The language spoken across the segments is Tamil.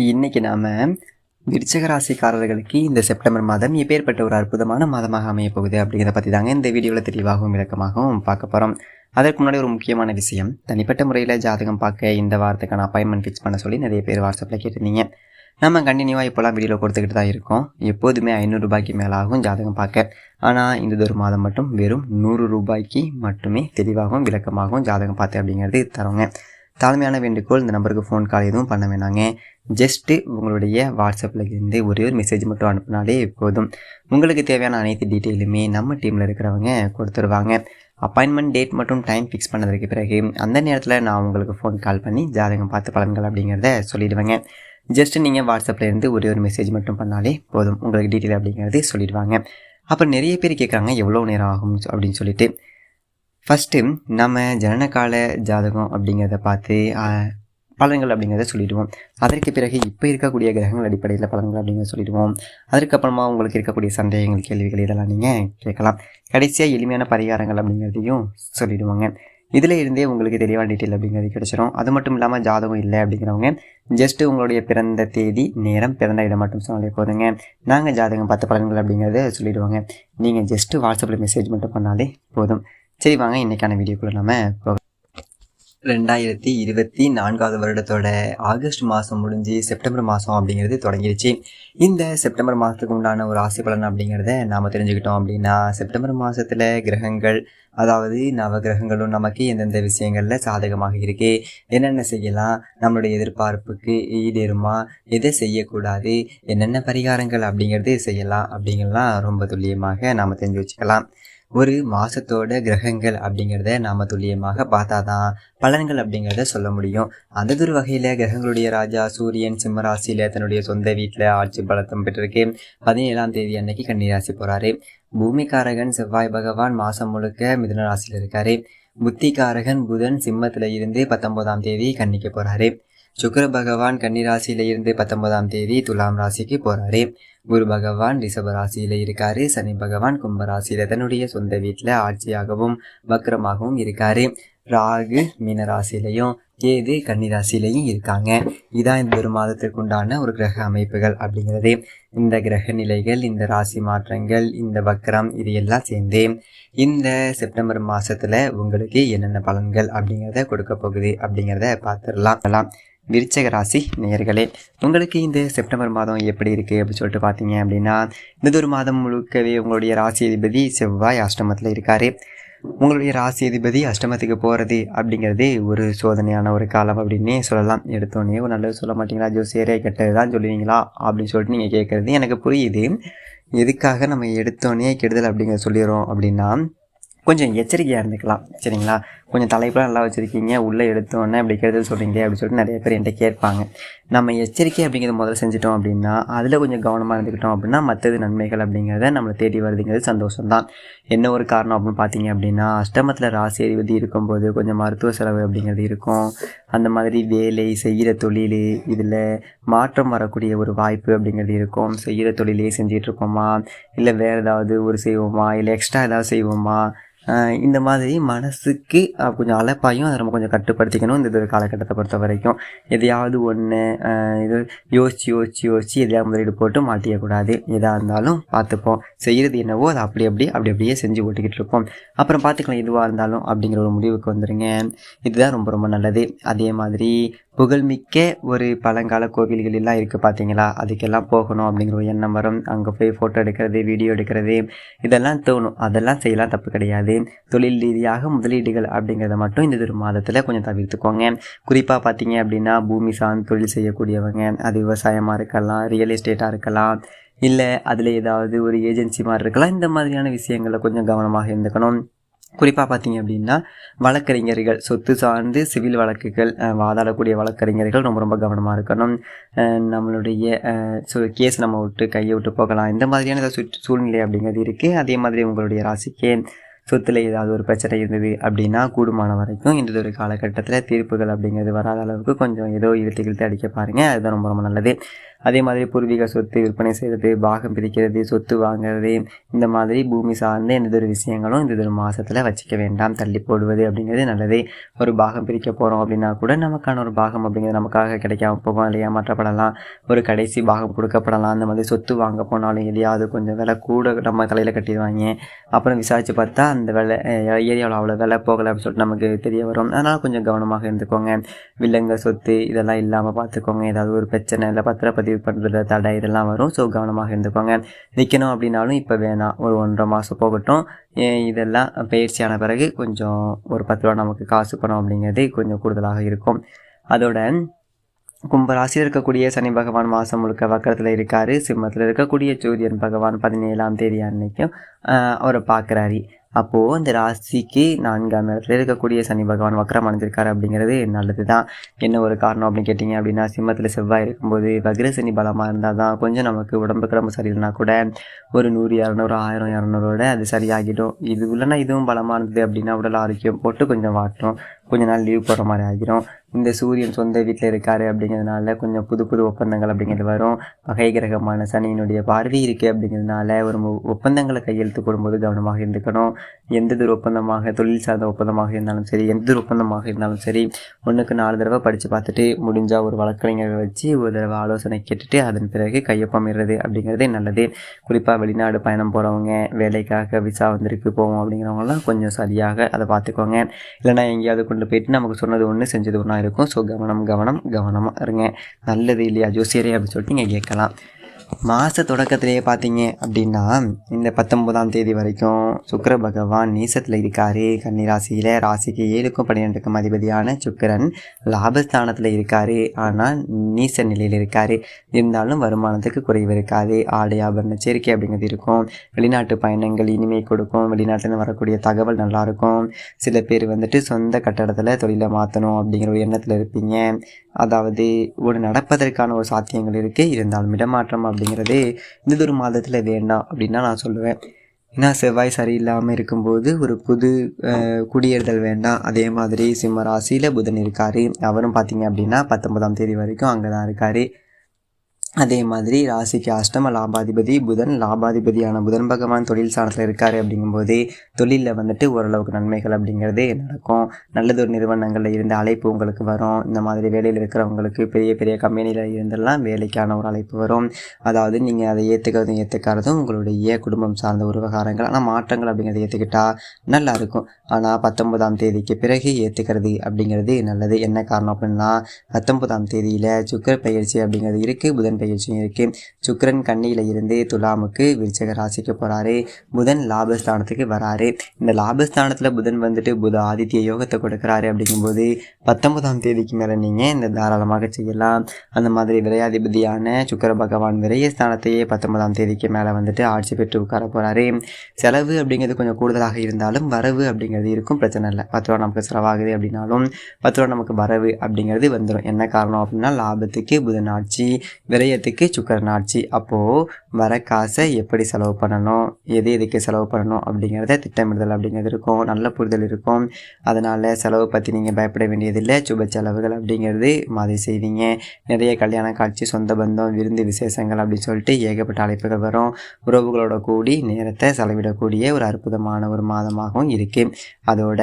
இன்னைக்கு நாம விருச்சக ராசிக்காரர்களுக்கு இந்த செப்டம்பர் மாதம் எப்பேற்பட்ட ஒரு அற்புதமான மாதமாக அமைய போகுது அப்படிங்கிறத பற்றி தாங்க இந்த வீடியோவில் தெளிவாகவும் விளக்கமாகவும் பார்க்க போகிறோம் அதற்கு முன்னாடி ஒரு முக்கியமான விஷயம். தனிப்பட்ட முறையில் ஜாதகம் பார்க்க இந்த வாரத்துக்கான அப்பாயின்மெண்ட் ஃபிக்ஸ் பண்ண சொல்லி நிறைய பேர் வாட்ஸ்அப்பில் கேட்டிருந்தீங்க. நம்ம கண்டினியூவாக இப்போலாம் வீடியோவில் கொடுத்துக்கிட்டு தான் இருக்கோம். எப்போதுமே ஐநூறுரூபாய்க்கு மேலே ஆகும் ஜாதகம் பார்க்க. ஆனால் இந்த ஒரு மாதம் மட்டும் வெறும் நூறு ரூபாய்க்கு மட்டுமே தெளிவாகவும் விளக்கமாகவும் ஜாதகம் பார்த்து அப்படிங்கிறது தரோங்க. தாழ்மையான வேண்டுகோள் இந்த நம்பருக்கு ஃபோன் கால் எதுவும் பண்ண வேணாங்க. ஜஸ்ட்டு உங்களுடைய வாட்ஸ்அப்பில் இருந்து ஒரே ஒரு மெசேஜ் மட்டும் அனுப்புனாலே போதும். உங்களுக்கு தேவையான அனைத்து டீட்டெயிலுமே நம்ம டீமில் இருக்கிறவங்க கொடுத்துருவாங்க. அப்பாயின்மெண்ட் டேட் மற்றும் டைம் ஃபிக்ஸ் பண்ணதற்கு பிறகு அந்த நேரத்தில் நான் உங்களுக்கு ஃபோன் கால் பண்ணி ஜாதகம் பார்த்து பலன்கள் அப்படிங்கிறத சொல்லிடுவேங்க. ஜஸ்ட்டு நீங்கள் வாட்ஸ்அப்பில் இருந்து ஒரே ஒரு மெசேஜ் மட்டும் பண்ணாலே போதும். உங்களுக்கு டீட்டெயில் அப்படிங்கிறது சொல்லிடுவாங்க. அப்புறம் நிறைய பேர் கேட்குறாங்க எவ்வளோ நேரம் ஆகும்? அப்படின்னு சொல்லிட்டு. ஃபஸ்ட்டு நம்ம ஜனனகால ஜாதகம் அப்படிங்கிறத பார்த்து பலன்கள் அப்படிங்கிறத சொல்லிடுவோம். அதற்கு பிறகு இப்போ இருக்கக்கூடிய கிரகங்கள் அடிப்படையில் பலன்கள் அப்படிங்கிறத சொல்லிடுவோம். அதுக்கப்புறமா உங்களுக்கு இருக்கக்கூடிய சந்தேகங்கள் கேள்விகள் இதெல்லாம் நீங்கள் கேட்கலாம். கடைசியாக எளிமையான பரிகாரங்கள் அப்படிங்கிறதையும் சொல்லிடுவாங்க. இதில் இருந்தே உங்களுக்கு தெளிவான டீட்டெயில் அப்படிங்கிறது கிடைச்சிரும். அது மட்டும் இல்லாமல் ஜாதகம் இல்லை அப்படிங்கிறவங்க ஜஸ்ட் உங்களுடைய பிறந்த தேதி நேரம் பிறந்த இடம் மட்டும் சொன்னாலே போதுங்க. நாங்கள் ஜாதகம் பார்த்த பலன்கள் அப்படிங்கிறத சொல்லிடுவாங்க. நீங்கள் ஜஸ்ட்டு வாட்ஸ்அப்பில் மெசேஜ் மட்டும் பண்ணாலே போதும். சரி வாங்க இன்னைக்கான வீடியோக்குள்ள நம்ம ரெண்டாயிரத்தி இருபத்தி நான்காவது வருடத்தோட ஆகஸ்ட் மாதம் முடிஞ்சு செப்டம்பர் மாதம் அப்படிங்கிறது தொடங்கிடுச்சு இந்த செப்டம்பர் மாதத்துக்கு உண்டான ஒரு ஆசை பலன் அப்படிங்கிறத நாம் தெரிஞ்சுக்கிட்டோம் அப்படின்னா செப்டம்பர் மாதத்தில் கிரகங்கள் அதாவது நவ கிரகங்களும் நமக்கு எந்தெந்த விஷயங்களில் சாதகமாக இருக்கு என்னென்ன செய்யலாம் நம்மளுடைய எதிர்பார்ப்புக்கு ஈடேறுமா எதை செய்யக்கூடாது என்னென்ன பரிகாரங்கள் அப்படிங்கிறது செய்யலாம் அப்படிங்கலாம் ரொம்ப துல்லியமாக நாம் தெரிஞ்சு வச்சுக்கலாம். ஒரு மாதத்தோட கிரகங்கள் அப்படிங்கிறத நாம் துல்லியமாக பார்த்தா தான் பலன்கள் அப்படிங்கிறத சொல்ல முடியும். அந்த ஒரு வகையில் கிரகங்களுடைய ராஜா சூரியன் சிம்மராசியில் தன்னுடைய சொந்த வீட்டில் ஆட்சி பலத்தம் பெற்றிருக்கு. பதினேழாம் தேதி அன்னைக்கு கன்னிராசி போகிறாரு பூமிகாரகன் செவ்வாய் பகவான் மாதம் முழுக்க மிதுன ராசியில் இருக்காரு. புத்திகாரகன் புதன் சிம்மத்தில் இருந்து பத்தொன்பதாம் தேதி கன்னிக்கு போகிறாரு சுக்கர பகவான் கன்னிராசியில இருந்து பத்தொன்பதாம் தேதி துலாம் ராசிக்கு போறாரு. குரு பகவான் ரிஷப ராசியில இருக்காரு. சனி பகவான் கும்பராசியில தன்னுடைய சொந்த வீட்டில் ஆட்சியாகவும் வக்ரமாகவும் இருக்காரு. ராகு மீன ராசியிலையும் கேது கன்னிராசியிலையும் இருக்காங்க. இதான் இந்த ஒரு மாதத்திற்கு உண்டான ஒரு கிரக அமைப்புகள் அப்படிங்கிறது. இந்த கிரக நிலைகள் இந்த ராசி மாற்றங்கள் இந்த வக்ரம் இது எல்லாம் சேர்ந்து இந்த செப்டம்பர் மாசத்துல உங்களுக்கு என்னென்ன பலன்கள் அப்படிங்கிறத கொடுக்க போகுது அப்படிங்கிறத பார்த்துடலாம். விருச்சக ராசி நேயர்களே உங்களுக்கு இந்த செப்டம்பர் மாதம் எப்படி இருக்குது அப்படின்னு சொல்லிட்டு பார்த்தீங்க அப்படின்னா இந்த ஒரு மாதம் முழுக்கவே உங்களுடைய ராசி அதிபதி செவ்வாய் அஷ்டமத்தில் இருக்கார். உங்களுடைய ராசி அதிபதி அஷ்டமத்துக்கு போகிறது அப்படிங்கிறது ஒரு சோதனையான ஒரு காலம் அப்படின்னே சொல்லலாம். எடுத்தோடனே ஒரு நல்லது சொல்ல மாட்டீங்களா? ஜோசியரே கெட்டது தான் சொல்லுவீங்களா? அப்படின்னு சொல்லிட்டு நீங்கள் கேட்குறது எனக்கு புரியுது. எதுக்காக நம்ம எடுத்தோடனே கெடுதல் அப்படிங்கிற சொல்லிடுறோம் அப்படின்னா கொஞ்சம் எச்சரிக்கையாக இருந்துக்கலாம். சரிங்களா? கொஞ்சம் தலைப்பெல்லாம் நல்லா வச்சுருக்கீங்க. உள்ளே எடுத்தோன்னே அப்படி கெடுதல் சொல்கிறீங்க அப்படின்னு சொல்லிட்டு நிறைய பேர் என்கிட்ட கேட்பாங்க. நம்ம எச்சரிக்கை அப்படிங்கிறத முதல்ல செஞ்சிட்டோம் அப்படின்னா அதில் கொஞ்சம் கவனமாக இருந்துக்கிட்டோம் அப்படின்னா மற்றது நன்மைகள் அப்படிங்கிறத நம்மளை தேடி வருதுங்கிறது சந்தோஷம் தான் என்ன ஒரு காரணம் அப்படின்னு பார்த்தீங்க அப்படின்னா அஷ்டமத்தில் ராசி அதிபதி இருக்கும்போது கொஞ்சம் மருத்துவ செலவு அப்படிங்கிறது இருக்கும். அந்த மாதிரி வேலை செய்கிற தொழில் இதில் மாற்றம் வரக்கூடிய ஒரு வாய்ப்பு அப்படிங்கிறது இருக்கும். செய்கிற தொழிலே செஞ்சிகிட்ருக்கோமா இல்லை வேறு ஏதாவது ஒரு செய்வோமா? இல்லை எக்ஸ்ட்ரா ஏதாவது செய்வோமா? இந்த மாதிரி மனசுக்கு கொஞ்சம் அழைப்பாயும் அதை நம்ம கொஞ்சம் கட்டுப்படுத்திக்கணும் இந்த ஒரு காலகட்டத்தை பொறுத்த வரைக்கும். எதையாவது ஒன்று இது யோசிச்சு யோசிச்சு யோசிச்சு எதையாவது முதலீடு போட்டு மாட்டிக்கக்கூடாது எதாக இருந்தாலும் பார்த்துப்போம். செய்கிறது என்னவோ அதை அப்படி அப்படி அப்படி அப்படியே செஞ்சு ஓட்டிக்கிட்டு இருப்போம். அப்புறம் பார்த்துக்கலாம் எதுவாக இருந்தாலும் அப்படிங்கிற ஒரு முடிவுக்கு வந்துடுங்க இதுதான் ரொம்ப ரொம்ப நல்லது. அதே மாதிரி புகழ்மிக்க ஒரு பழங்கால கோவில்கள் எல்லாம் இருக்குது பார்த்தீங்களா அதுக்கெல்லாம் போகணும் அப்படிங்கிற ஒரு எண்ணம் வரும். அங்கே போய் ஃபோட்டோ எடுக்கிறது வீடியோ எடுக்கிறது இதெல்லாம் தோணும். அதெல்லாம் செய்யலாம் தப்பு கிடையாது. தொழில் ரீதியாக முதலீடுகள் அப்படிங்கிறத மட்டும் இந்த ஒரு மாதத்தில் கொஞ்சம் தவிர்த்துக்கோங்க. குறிப்பாக பார்த்தீங்க அப்படின்னா பூமி சார்ந்து தொழில் செய்யக்கூடியவங்க அது விவசாயமாக இருக்கலாம் ரியல் எஸ்டேட்டாக இருக்கலாம் இல்லை அதில் ஏதாவது ஒரு ஏஜென்சி மாதிரி இருக்கலாம். இந்த மாதிரியான விஷயங்களில் கொஞ்சம் கவனமாக இருந்துக்கணும். குறிப்பாக பார்த்தீங்க அப்படின்னா வழக்கறிஞர்கள் சொத்து சார்ந்து சிவில் வழக்குகள் வாதாடக்கூடிய வழக்கறிஞர்கள் ரொம்ப ரொம்ப கவனமாக இருக்கணும். நம்மளுடைய சு கேஸ் நம்ம விட்டு கையை விட்டு போகலாம். இந்த மாதிரியான ஏதாவது சுற்று சூழ்நிலை அப்படிங்கிறது இருக்குது அதே மாதிரி உங்களுடைய ராசிக்கே சொத்துல ஏதாவது ஒரு பிரச்சனை இருந்தது அப்படின்னா கூடுமான வரைக்கும் இந்த ஒரு காலகட்டத்தில் தீர்ப்புகள் அப்படிங்கிறது வராத அளவுக்கு கொஞ்சம் ஏதோ இழுத்து இழுத்து அடிக்க பாருங்கள் அதுதான் ரொம்ப ரொம்ப நல்லது. அதே மாதிரி பூர்வீக சொத்து விற்பனை செய்கிறது பாகம் பிரிக்கிறது சொத்து வாங்குறது இந்த மாதிரி பூமி சார்ந்த எந்த ஒரு விஷயங்களும் இந்த ஒரு மாதத்தில் வச்சுக்க வேண்டாம் தள்ளி போடுவது அப்படிங்கிறது நல்லது. ஒரு பாகம் பிரிக்க போகிறோம் அப்படின்னா கூட நமக்கான ஒரு பாகம் அப்படிங்கிறது நமக்காக கிடைக்காம போகும் இல்லையா மாற்றப்படலாம் ஒரு கடைசி பாகம் கொடுக்கப்படலாம். அந்த மாதிரி சொத்து வாங்க போனாலும் எதையாவது கொஞ்சம் விலை கூட நம்ம தலையில் கட்டிடுவாங்க. அப்புறம் விசாரித்து பார்த்தா அந்த விலை ஏரியாவில் அவ்வளோ விலை போகலை அப்படின்னு சொல்லிட்டு நமக்கு தெரிய வரும். அதனால் கொஞ்சம் கவனமாக இருந்துக்கோங்க. வில்லங்க சொத்து இதெல்லாம் இல்லாமல் பார்த்துக்கோங்க. ஏதாவது ஒரு பிரச்சனை இல்லை பத்திரப்பதிவு பண்ணுறது தடை இதெல்லாம் வரும். ஸோ கவனமாக இருந்துக்கோங்க. நிற்கணும் அப்படின்னாலும் இப்போ வேணாம். ஒரு ஒன்றரை மாதம் போகட்டும். ஏ- இதெல்லாம் பயிற்சியான பிறகு கொஞ்சம் ஒரு பத்து ரூபா நமக்கு காசு பணம் அப்படிங்கிறது கொஞ்சம் கூடுதலாக இருக்கும். அதோட கும்பராசியில் இருக்கக்கூடிய சனி பகவான் மாதம் முழுக்க வக்கரத்தில் இருக்கார். சிம்மத்தில் இருக்கக்கூடிய சூரியன் பகவான் பதினேழாம் தேதி அன்னைக்கும் அவரை பார்க்குறாரு. அப்போது அந்த ராசிக்கு நான்காம் இடத்துல இருக்கக்கூடிய சனி பகவான் வக்ரம் அடைஞ்சிருக்காரு அப்படிங்கிறது நல்லது தான் என்ன ஒரு காரணம் அப்படின்னு கேட்டிங்க அப்படின்னா சிம்மத்தில் செவ்வாய் இருக்கும்போது வக்ர சனி பலமாக இருந்தால் தான் கொஞ்சம் நமக்கு உடம்பு கிடம்பு சரியில்லைனா கூட ஒரு நூறு இரநூறு ஆயிரம் இரநூறோட அது சரியாகிடும். இது இல்லைன்னா இதுவும் பலமாக இருந்தது அப்படின்னா உடல் ஆரோக்கியம் போட்டு கொஞ்சம் வாட்டும். கொஞ்ச நாள் லீவ் போடுற மாதிரி ஆகிரும். இந்த சூரியன் சொந்த வீட்டில் இருக்காரு அப்படிங்கிறதுனால கொஞ்சம் புது புது ஒப்பந்தங்கள் அப்படிங்கிறது வரும். பகை கிரகமான சனியினுடைய பார்வை இருக்குது அப்படிங்கிறதுனால ஒரு ஒப்பந்தங்களை கையெழுத்து போடும்போது கவனமாக இருந்துக்கணும். எந்த ஒரு ஒப்பந்தமாக தொழில் சார்ந்த ஒப்பந்தமாக இருந்தாலும் சரி எந்த ஒரு ஒப்பந்தமாக இருந்தாலும் சரி ஒன்றுக்கு நாலு தடவை படித்து பார்த்துட்டு முடிஞ்சால் ஒரு வழக்கறிஞரை வச்சு ஒரு தடவை ஆலோசனை கேட்டுட்டு அதன் பிறகு கையொப்பமிடுறது அப்படிங்கிறதே நல்லது. குறிப்பாக வெளிநாடு பயணம் போகிறவங்க வேலைக்காக விசா வந்திருக்கு போவோம் அப்படிங்கிறவங்கலாம் கொஞ்சம் சரியாக அதை பார்த்துக்கோங்க. இல்லைனா எங்கேயாவது கொண்டு போயிட்டு நமக்கு சொன்னது ஒன்று செஞ்சது ஒன்றா இருக்கும். ஸோ கவனம் கவனம் கவனமாக இருங்க. நல்லது இல்லையா ஜோசியரே அப்படின்னு சொல்லிட்டு நீங்கள் கேட்கலாம். மாத தொடக்கத்திலேயே பார்த்தீங்க அப்படின்னா இந்த பத்தொன்பதாம் தேதி வரைக்கும் சுக்கர பகவான் நீசத்தில் இருக்காரு. கன்னி ராசியில் ராசிக்கு ஏழுக்கும் பன்னிரெண்டுக்கும் அதிபதியான சுக்கரன் லாபஸ்தானத்தில் இருக்காரு. ஆனால் நீச நிலையில் இருக்காரு. இருந்தாலும் வருமானத்துக்கு குறைவு இருக்காது. ஆடை ஆபரண சேர்க்கை அப்படிங்கிறது இருக்கும். வெளிநாட்டு பயணங்கள் இனிமை கொடுக்கும். வெளிநாட்டில் வரக்கூடிய தகவல் நல்லாயிருக்கும் சில பேர் வந்துட்டு சொந்த கட்டடத்தில் தொழிலை மாற்றணும் அப்படிங்கிற ஒரு எண்ணத்தில் இருப்பீங்க. அதாவது ஒரு நடப்பதற்கான ஒரு சாத்தியங்கள் இருக்குது இருந்தாலும் இடமாற்றம் அப்படிங்கிறதே இந்த ஒரு மாதத்தில் வேண்டாம் அப்படின்னா நான் சொல்லுவேன். ஏன்னா செவ்வாய் சரியில்லாமல் இருக்கும்போது ஒரு புது குடியேறுதல் வேண்டாம். அதே மாதிரி சிம்ம ராசியில் புதன் இருக்கார். அவரும் பார்த்தீங்க அப்படின்னா பத்தொன்பதாம் தேதி வரைக்கும் அங்கே தான் இருக்கார். அதே மாதிரி ராசிக்கு அஷ்டம லாபாதிபதி புதன் லாபாதிபதியான புதன் பகவான் தொழில் சாணத்தில் இருக்கார் அப்படிங்கும்போது தொழிலில் வந்துட்டு ஓரளவுக்கு நன்மைகள் அப்படிங்கிறது நடக்கும். நல்லதொரு நிறுவனங்களில் இருந்து அழைப்பு உங்களுக்கு வரும். இந்த மாதிரி வேலையில் இருக்கிறவங்களுக்கு பெரிய பெரிய கம்பெனியில் இருந்தெல்லாம் வேலைக்கான ஒரு அழைப்பு வரும். அதாவது நீங்கள் அதை ஏற்றுக்கிறதும் ஏற்றுக்காததும் உங்களுடைய குடும்பம் சார்ந்த ஒரு விவகாரங்கள் ஆனால் மாற்றங்கள் அப்படிங்கிறத ஏற்றுக்கிட்டா நல்லாயிருக்கும் ஆனால் பத்தொன்பதாம் தேதிக்கு பிறகு ஏற்றுக்கிறது அப்படிங்கிறது நல்லது. என்ன காரணம் அப்படின்னா பத்தொன்பதாம் தேதியில் சுக்கர பயிற்சி அப்படிங்கிறது இருக்குது புதன் பயிற்சியும் இருக்குது சுக்கிரன் கன்னியில் இருந்து துலாமுக்கு விருச்சக ராசிக்கு போகிறாரு புதன் லாபஸ்தானத்துக்கு வராரு. இந்த லாபஸ்தானத்தில் புதன் வந்துட்டு புத ஆதித்ய யோகத்தை கொடுக்குறாரு அப்படிங்கும்போது பத்தொன்பதாம் தேதிக்கு மேலே நீங்கள் இந்த தாராளமாக செய்யலாம். அந்த மாதிரி விரையாதிபதியான சுக்கர பகவான் விரயஸ்தானத்தையே பத்தொன்பதாம் தேதிக்கு மேலே வந்துட்டு ஆட்சி பெற்று உட்கார போகிறாரு செலவு அப்படிங்கிறது கொஞ்சம் கூடுதலாக இருந்தாலும் வரவு அப்படிங்கிறது இருக்கும். பிரச்சனை இல்லை. பத்து ரூபா நமக்கு செலவாகுது அப்படின்னாலும் பத்து ரூபா நமக்கு வரவு அப்படிங்கிறது வந்துடும் என்ன காரணம் அப்படின்னா லாபத்துக்கு புதன் ஆட்சி விரயத்துக்கு சுக்கரன் ஆட்சி. அப்போது வர காசை எப்படி செலவு பண்ணணும்? எது எதுக்கு செலவு பண்ணணும்? அப்படிங்கிறத திட்டமிடுதல் அப்படிங்கிறது இருக்கும். நல்ல புரிதல் இருக்கும். அதனால் செலவு பற்றி நீங்கள் பயப்பட வேண்டியதில்லை. சுப செலவுகள் அப்படிங்கிறது மாதிரி செய்வீங்க. நிறைய கல்யாண காட்சி சொந்த பந்தம் விருந்து விசேஷங்கள் அப்படின்னு சொல்லிட்டு ஏகப்பட்ட அழைப்புகள் வரும். உறவுகளோட கூடி நேரத்தை செலவிடக்கூடிய ஒரு அற்புதமான ஒரு மாதமாகவும் இருக்குது அதோட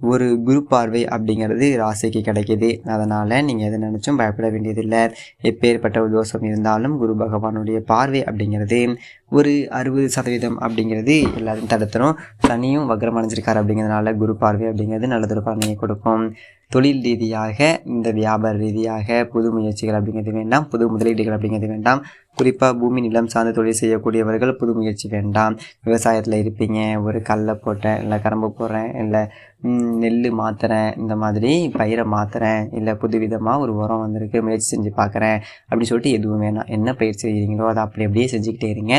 ஒரு குரு பார்வை அப்படிங்கிறது ராசிக்கு கிடைக்கிது. அதனால் நீங்கள் எதை நினச்சும் பயப்பட வேண்டியதில்லை. எப்பேற்பட்ட ஒரு தோஷம் இருந்தாலும் குரு பகவானுடைய பார்வை அப்படிங்கிறது ஒரு அறுபது சதவீதம் அப்படிங்கிறது எல்லாரும் தடுத்துரும். சனியும் வக்ரம் அடைஞ்சிருக்காரு அப்படிங்கிறதுனால குரு பார்வை அப்படிங்கிறது நல்லதொரு பலனையை கொடுக்கும். தொழில் ரீதியாக இந்த வியாபார ரீதியாக புது முயற்சிகள் அப்படிங்கிறது வேண்டாம் புது முதலீடுகள் அப்படிங்கிறது வேண்டாம். குறிப்பாக பூமி நிலம் சார்ந்த தொழில் செய்யக்கூடியவர்கள் புது முயற்சி வேண்டாம். விவசாயத்தில் இருப்பீங்க ஒரு கல்லை போட்டேன் இல்லை கரும்பு போடுறேன் இல்லை நெல் மாற்றுறேன் இந்த மாதிரி பயிரை மாற்றுறேன் இல்லை புது விதமாக ஒரு உரம் வந்திருக்கு முயற்சி செஞ்சு பார்க்குறேன் அப்படின்னு சொல்லிட்டு எதுவும் வேணாம். என்ன பயிர் செய்கிறீங்களோ அதை அப்படி அப்படியே செஞ்சுக்கிட்டே இருங்க.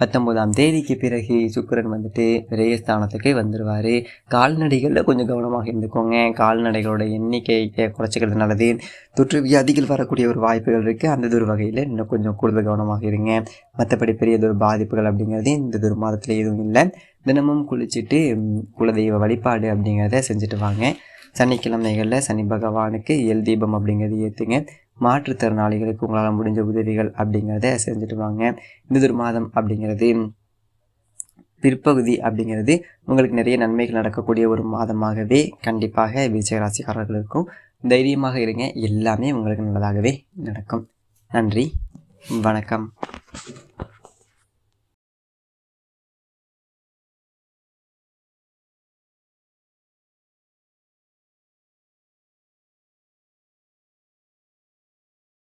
பத்தொன்பதாம் தேதிக்கு பிறகு சுக்கரன் வந்துட்டு விரயஸ்தானத்துக்கு வந்துடுவார் கால்நடைகளில் கொஞ்சம் கவனமாக இருந்துக்கோங்க. கால்நடைகளோட எண்ணிக்கையை குறைச்சிக்கிறது நல்லது. தொற்று வியாதிகள் வரக்கூடிய ஒரு வாய்ப்புகள் இருக்குது அந்த ஒரு வகையில் இன்னும் கொஞ்சம் கூடுதல் கவனமாக இருங்க. மற்றபடி பெரியதொரு பாதிப்புகள் அப்படிங்கிறது இந்த ஒரு மாதத்தில் எதுவும் இல்லை. தினமும் குளிச்சுட்டு குலதெய்வ வழிபாடு அப்படிங்கிறத செஞ்சுட்டு வாங்க. சனிக்கிழமைகளில் சனி பகவானுக்கு எல் தீபம் அப்படிங்கிறது ஏற்றுங்க மாற்றுத்திறனாளிகளுக்கு உங்களால் முடிஞ்ச உதவிகள் அப்படிங்கிறத செஞ்சுட்டு வாங்க. இந்த ஒரு மாதம் அப்படிங்கிறது பிற்பகுதி அப்படிங்கிறது உங்களுக்கு நிறைய நன்மைகள் நடக்கக்கூடிய ஒரு மாதமாகவே கண்டிப்பாக விருச்சிக தைரியமாக இருங்க. எல்லாமே உங்களுக்கு நல்லதாகவே நடக்கும். நன்றி. வணக்கம்.